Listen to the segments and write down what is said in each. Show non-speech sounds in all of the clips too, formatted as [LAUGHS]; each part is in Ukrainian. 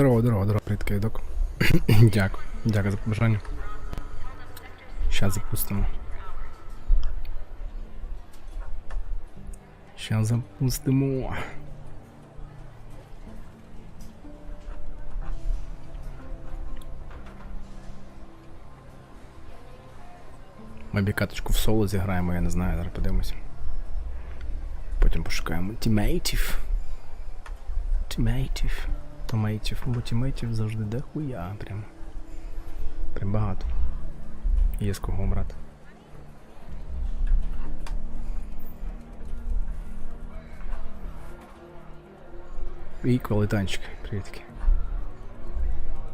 Здорово, здорово, здорово, привіт, Кайдок. [CLEARS THROAT] Дякую. Дякую за побажання. Щас запустимо. Щас запустимо. Мабі каточку в соло зіграємо, я не знаю, зараз подивимося. Потім пошукаємо тімейтів. Тімейтів. Томейтів, бо тімейтів завжди дохуя прям. Прям багато. Є з кого брати. І квалитанчик, привітки.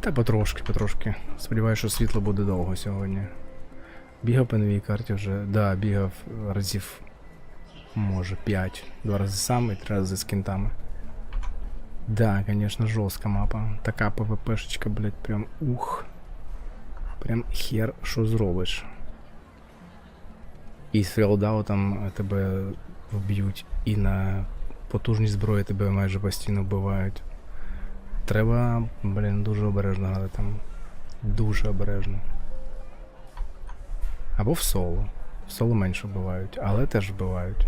Та потрошки, потрошки. Сподіваюся, що світло буде довго сьогодні. Бігав по новій карті вже. Да, бігав разів. Може 5. Два рази сам і три рази з кінтами. Да, конечно, жестко мапа. Така ПВПшечка, блядь, прям ух. Прям хер, що зробиш. І з фрілдаутом тебе вб'ють, і на потужній зброї тебе майже постійно вбивають. Треба, блін, дуже обережно грати там. Дуже обережно. Або в соло. В соло менше вбивають, але теж вбивають.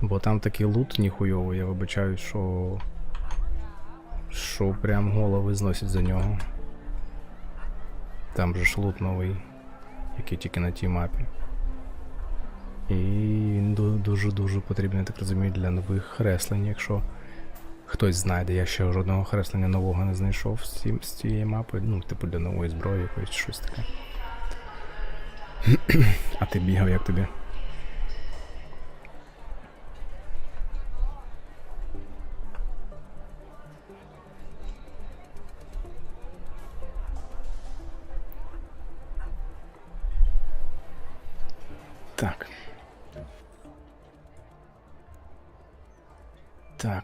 Бо там такий лут ніхуйовий, я вибачаю, що що прям голови зносять за нього. Там же ж новий, який тільки на тій мапі. І він дуже-дуже потрібний, так розумію, для нових хреслень, якщо хтось знайде. Я ще жодного хреслення нового не знайшов з, цієї мапи. Ну, типу для нової зброї якоїсь щось таке. [CLEARS THROAT] А ти бігав як тобі?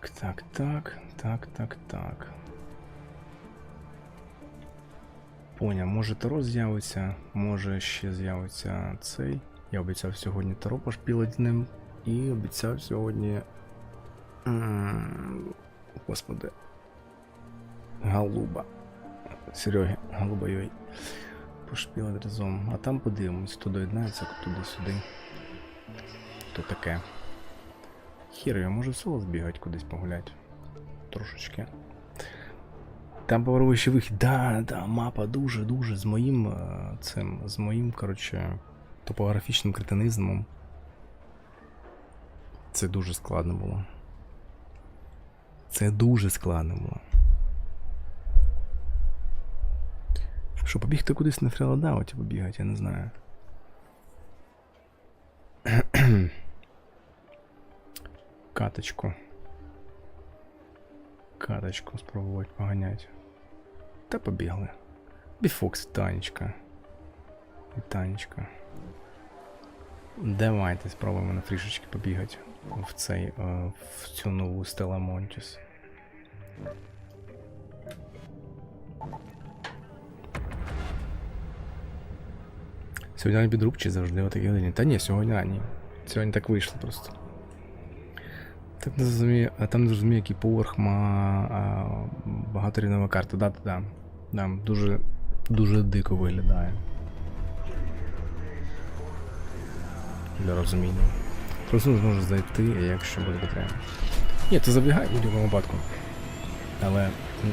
Так, так, так, так, так, так. Поняв, може Таро з'явиться, може ще з'явиться цей. Я обіцяв сьогодні Таро пошпілить ним. І обіцяв сьогодні. Господи. Галуба. Сереги, Галуба-йой. Пошпілить разом. А там подивимось, хто доєднається туди-сюди. То таке. Хір, я можу в село збігати кудись погуляти. Трошечки. Там поворовий ще вихід. Да, да, мапа дуже-дуже з моїм е, цим, з моїм, коротше, топографічним кретинизмом. Це дуже складно було. Це дуже складно було. Що, побігти кудись на фріладауті побігати, я не знаю. [CLEARS THROAT] Каточку. Каточку спробувати поганять. Та побігли. Біфокс, Танечка. Танечка. Давайте спробуємо на трішечки побігати в цей, е, в цю нову Стела Монтіс. Сьогодні ранні підруб чи завжди о такій годині? Та ні, сьогодні ранні. Сьогодні так вийшло просто. Так не зрозумію, там не зрозумію, який поверх ма багаторівнева карта. Да, да, да. Дуже, дуже дико виглядає. Для розуміння. Просто зможу зайти, якщо буде потреба. Ні, ти забігай в будь-якому випадку. Але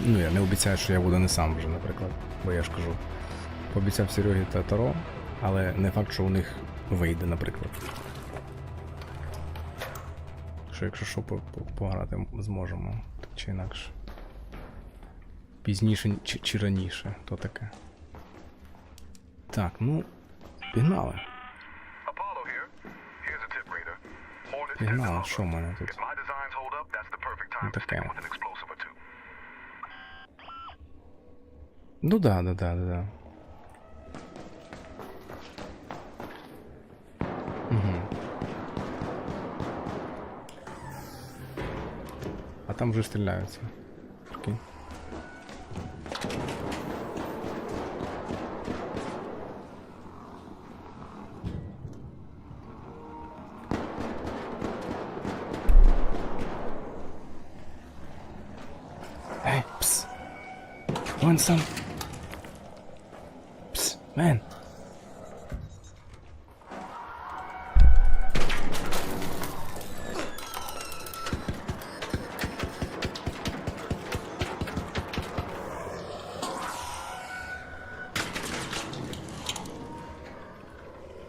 ну, я не обіцяю, що я буду не сам вже, наприклад. Бо я ж кажу. Пообіцяв Серегі та Таро, але не факт, що у них вийде, наприклад. Що якщо що, по- по- пограти зможемо, так чи інакше. Пізніше чи, чи раніше, то таке. Так, ну, пігнали. Пігнали, що в мене тут? Or two. Ну да, да, да, да, да. там вже стріляються. Прикинь. Ей, пс. Вон сам. Пс, мен.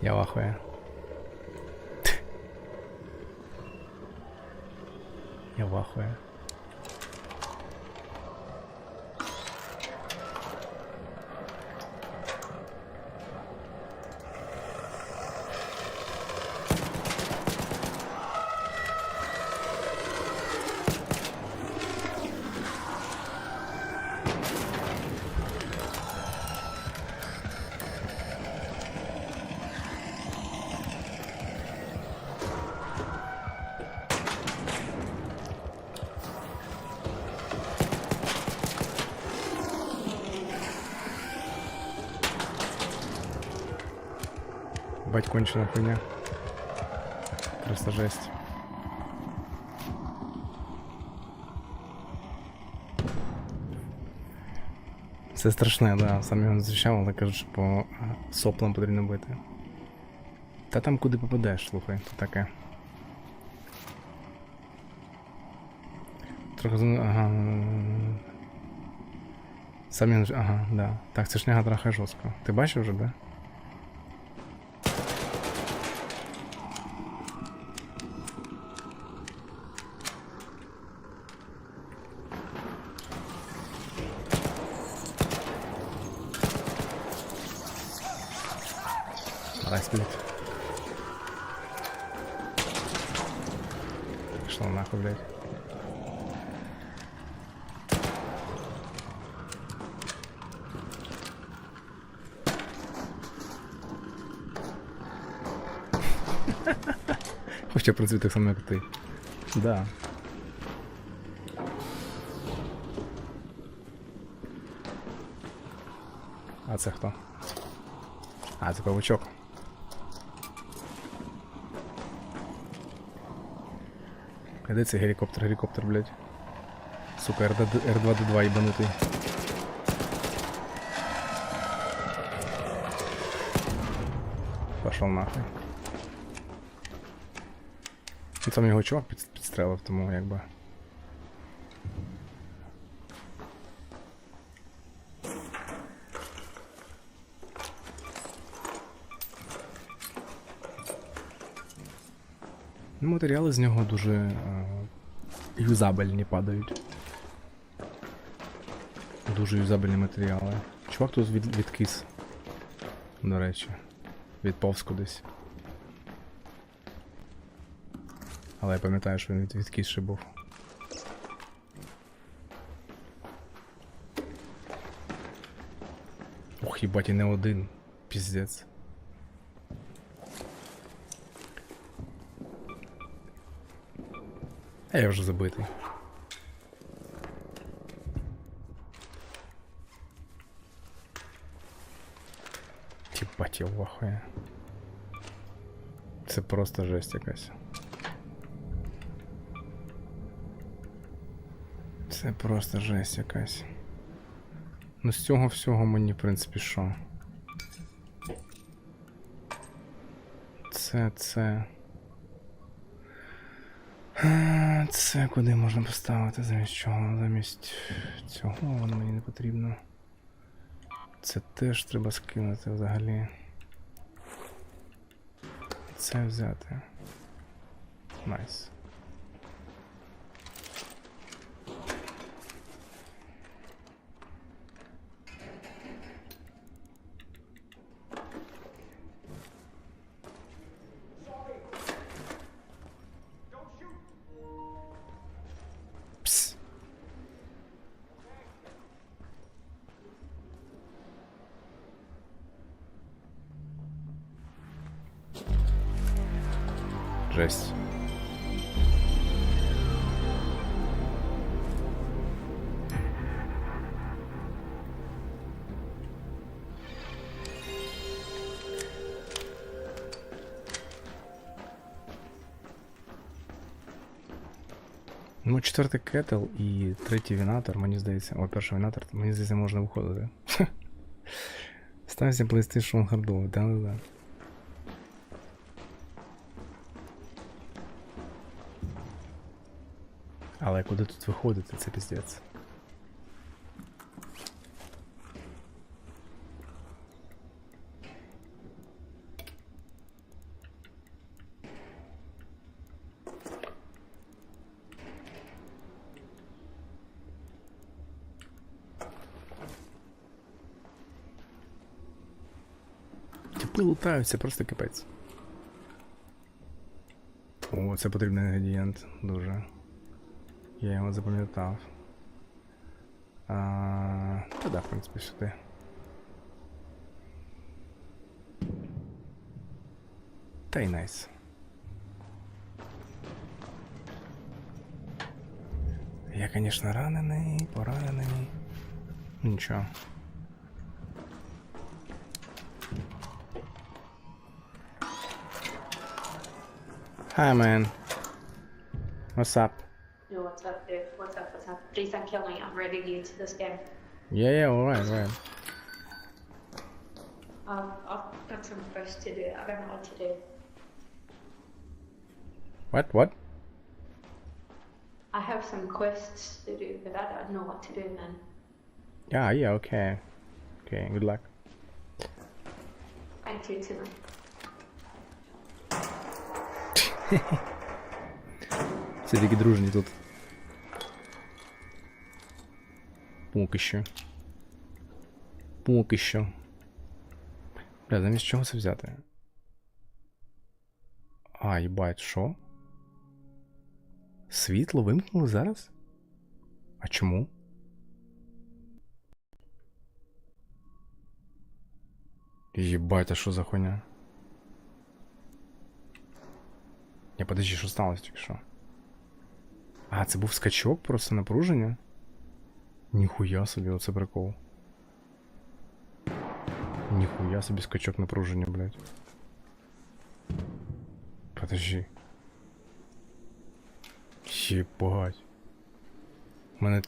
Я вахуя. Я вахуя. Бать кончена хуйня. Просто жесть. Це страшне, да. Сам його не зустрічав, але кажуть, по е, соплам потрібно бити. Та там куди попадеш, слухай, то таке. Трохи ага. Сам він. Ага, да. Так, це шняга трохи жорстко. Ти бачив вже, да? Хоча працює так само, як ти. Да. А це хто? А, це павучок. А де цей гелікоптер, гелікоптер, блядь? Сука, R2D2 ебанутий. Пошел нахуй. І там його чувак під, підстрелив, тому якби. Ну, Матеріали з нього дуже е, юзабельні падають. Дуже юзабельні матеріали. Чувак тут від, відкис. До речі. Відповз кудись. Але я пам'ятаю, що він від, відкис ще був. Ох, їбать, і не один. Піздець. А я вже забитий. Єбать, я вахує. Це просто жесть якась. Це просто жесть якась. Ну з цього всього мені, в принципі, що? Це, це. Це куди можна поставити замість чого? Замість цього воно мені не потрібно. Це теж треба скинути взагалі. Це взяти. Найс. Пс. четвертий кетл і третій вінатор, мені здається. О, перший вінатор, мені здається, можна виходити. [LAUGHS] Стався PlayStation хардовий, да, да, да. Але куди тут виходити, це піздець. Типи лутаються, просто капець. О, це потрібний інгредієнт дуже. Я його запам'ятав. А, та да, в принципі, сюди. Та й найс. Я, конечно, ранений, поранений. Нічого. Hi, man. What's up? Yo, what's up, dude? What's up? What's up? Please don't kill me. I'm ready to get into this game. Yeah, yeah, alright, alright. Um, I've got some quests to do. I don't know what to do. What, what? I have some quests to do, but I don't know what to do, man. Yeah, yeah, okay. Okay, good luck. Thank you, Timmy. [LAUGHS] Все такі дружні тут. Поки що. Поки що. Бля, замість чого це взяти? А, їбать, що? Світло вимкнули зараз? А чому? Єбать, а що за хуйня? Я подожди, що сталося тільки що? А, це був скачок просто напруження? Ніхуя собі, оце прикол. Ніхуя собі скачок напруження, блядь. Подожди. Єбать. У мене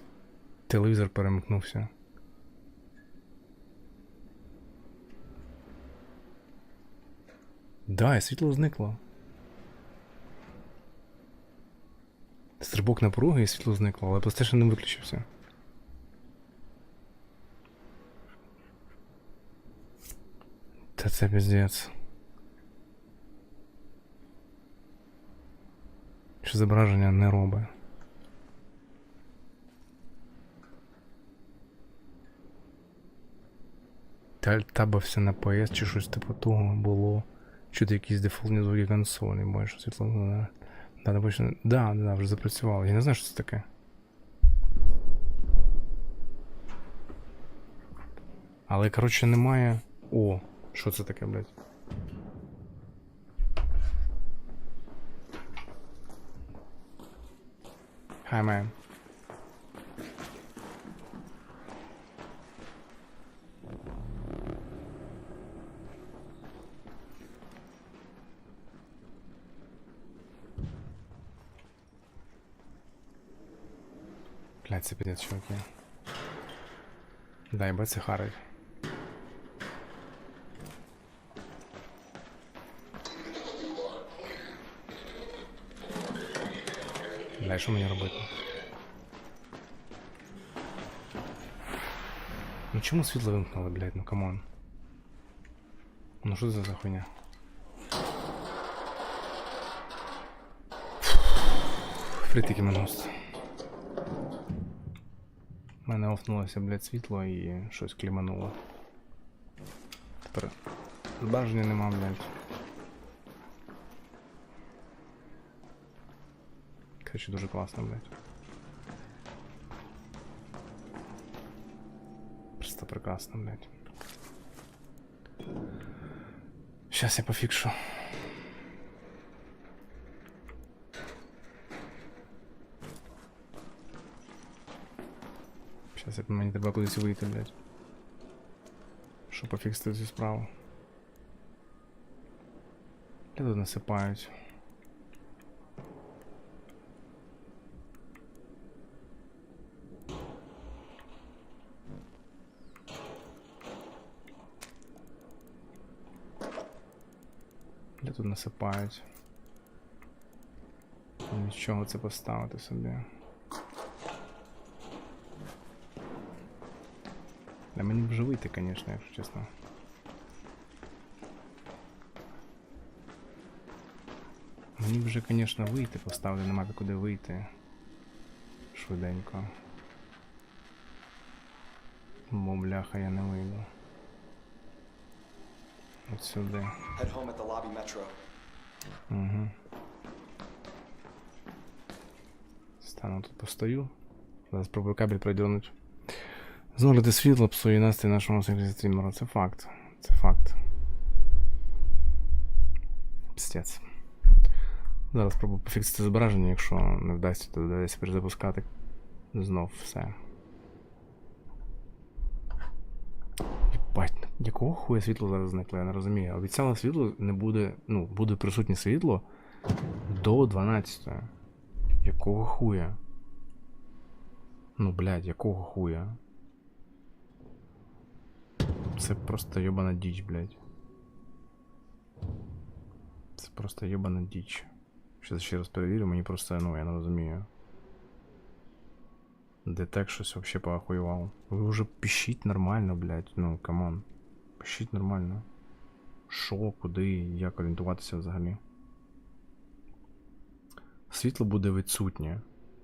телевізор перемкнувся. Да, і світло зникло. Стрибок напруги і світло зникло, але PlayStation не виключився. Та це піздець. Що зображення не робить. Та табався на PS чи щось типу того було. Чути якісь дефолтні звуки консолі, бачиш, світло. Да, допустим, да, да, вже запрацювало. Я не знаю, що це таке. Але, коротше, немає. О, що це таке, блядь? Хай man. Блядь, це піде, чуваки. Дай би це харить. Бля, що мені робити? Ну чому світло вимкнули, блядь, ну камон. Ну що це за хуйня? Фритики минус. Мене офнулося, блядь, світло і щось клімануло. Тепер збаження нема, блядь. Короче, дуже класно, блядь. Просто прекрасно, блядь. Сейчас я пофікшу. Зараз як мені треба кудись вийти, блядь. Щоб пофіксити цю справу. Де тут насипають? Де тут насипають? Нічого це поставити собі. Да мені б вже вийти, звісно, якщо чесно. Мені б вже, звісно, вийти поставити, нема куди вийти. Швиденько. Бо бляха я не вийду. От сюди. Угу. Стану тут постою. Зараз спробую кабель продернути. Знову світло псує настрій нашого стрімера. Це факт. Це факт. Пстець. Зараз спробую пофіксити зображення, якщо не вдасться, то доведеться перезапускати. Знов все. Єбать, якого хуя світло зараз зникло, я не розумію. Обіцяла світло не буде. Ну, буде присутнє світло до 12. Якого хуя? Ну, блядь, якого хуя? Це просто йобана діч, блядь. Це просто йобана діч. Щас ще раз перевірю, мені просто, ну, я не розумію. Детек щось вообще поахуював. Ви вже пишіть нормально, блядь. Ну, камон. Пишіть нормально. Що, куди, як орієнтуватися взагалі. Світло буде відсутнє.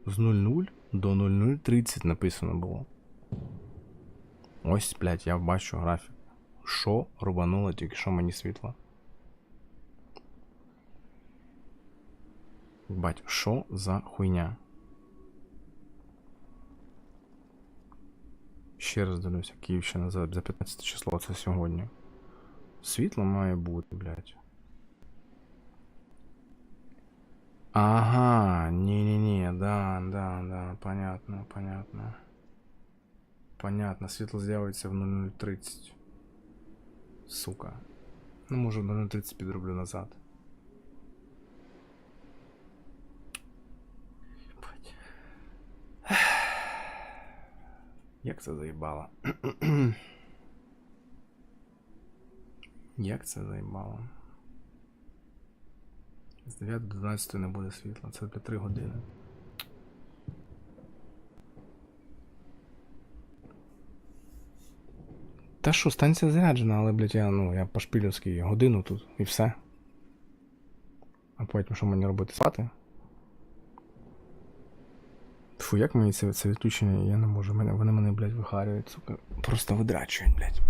З 00 до 0030 написано було. Ось, блядь, я бачу графік. Що рубануло тільки що мені світло? Бать, що за хуйня? Ще раз дивлюся, Київщина за, за 15 число, це сьогодні. Світло має бути, блядь. Ага, не-не-не, да, да, да, понятно, понятно. Понятно, світло з'явиться в 0030. Сука. Ну, може, в 0030 підроблю назад. Як це заїбало? Як це заїбало? З 9 до 12 не буде світла, це для 3 години. Та що, станція заряджена, але, блядь, я, ну, я по шпілівській годину тут і все. А потім що мені робити? Спати? Фу, як мені це, це відключення, я не можу. Мене, вони мене, блядь, вихарюють, сука. Просто видрачують, блядь.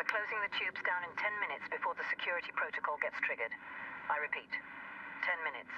We're closing the tubes down in 10 minutes before the security protocol gets triggered. I repeat, 10 minutes.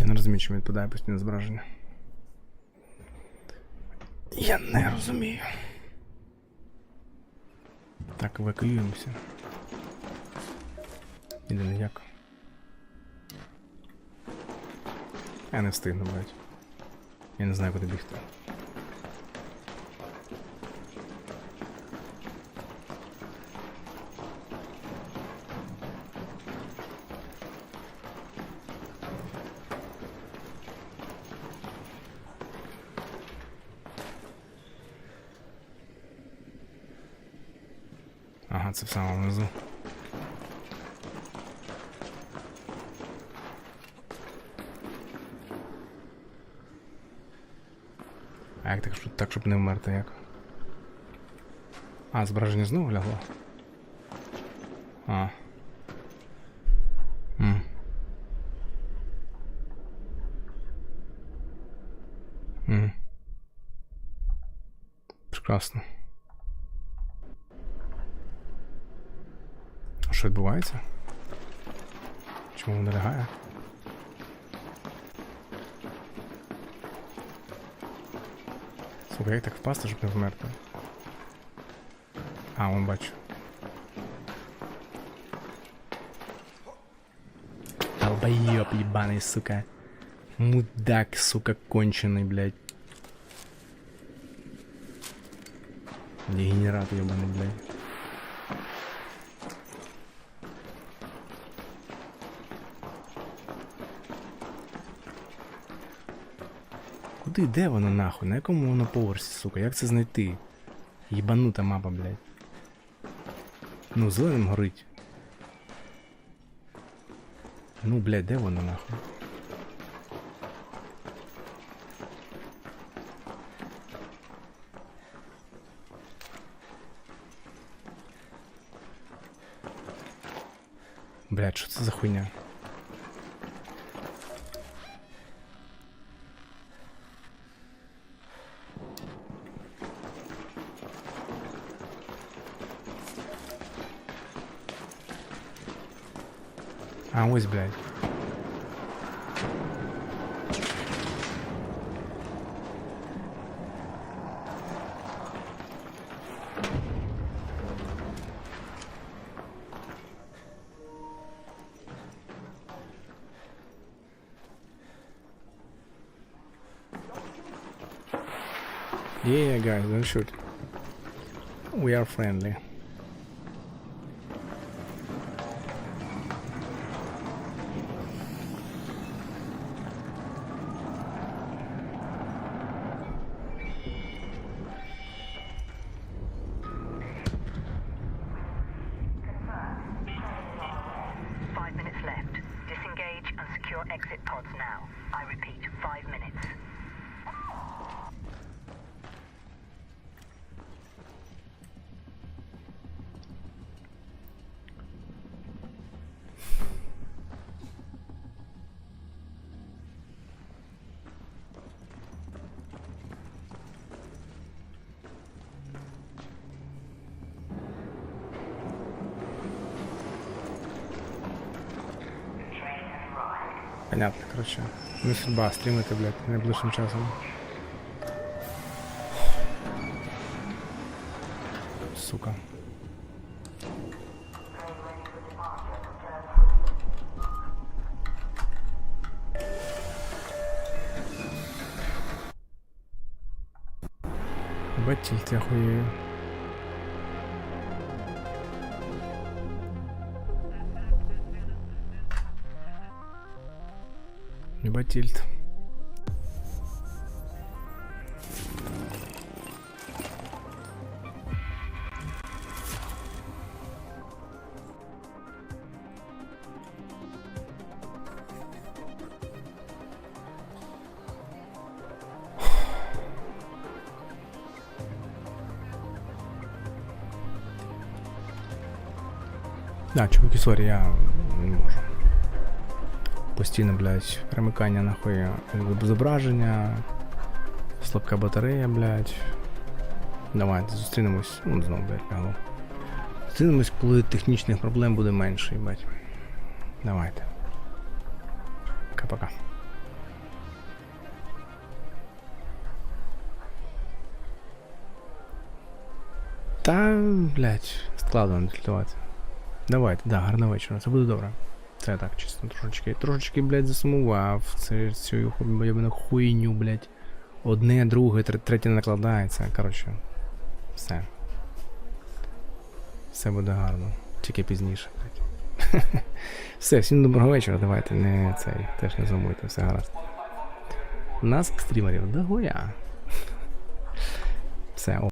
Я не розумію, чому відпадає постійне зображення. Я не розумію. Так, евакуюємося. Іде ніяк. Я не встигну, блядь. Я не знаю, куди бігти. Це в самому внизу. А як так, щоб- так, щоб не вмерти, як? А, зображення знову лягло? А. М. М. Прекрасно. що відбувається? Чому вона лягає? Сука, як так впасти, щоб не вмерти? А, он бачу. Долбоёб ебаный, сука. Мудак, сука, конченый, блядь. Дегенерат ебаный, блядь. Куди, де воно нахуй? На якому воно поверсі, сука? Як це знайти? Єбанута мапа, блядь. Ну, зеленим горить. Ну, блядь, де воно нахуй? Блядь, що це за хуйня? А, ось, блядь. Yeah, guys, don't shoot. We are friendly. Понятно, короче. Не судьба стрімити, блядь, найближчим часом. Сука. Батіль, я хуєю. Ебать тильт. Да, чуваки, сорі, я не можу. Постійно, блядь, перемикання нахуй зображення, слабка батарея, блядь. Давайте зустрінемось. Ну, знову, блядь, лягу. Зустрінемось, коли технічних проблем буде менше, їбать. Давайте. Пока-пока. Та, блядь, складно дефлювати. Давайте, да, гарного вечора. Це буде добре. Це так, чесно, трошечки. Трошечки, блядь, засумував. Це цю хуйню, хуйню, блядь. Одне, друге, третє накладається. Коротше. Все. Все буде гарно. Тільки пізніше, блядь. [LAUGHS] все, всім доброго вечора. Давайте не цей. Теж не замуйте, все гаразд. Нас стрімерів догоя. [LAUGHS] Все, о.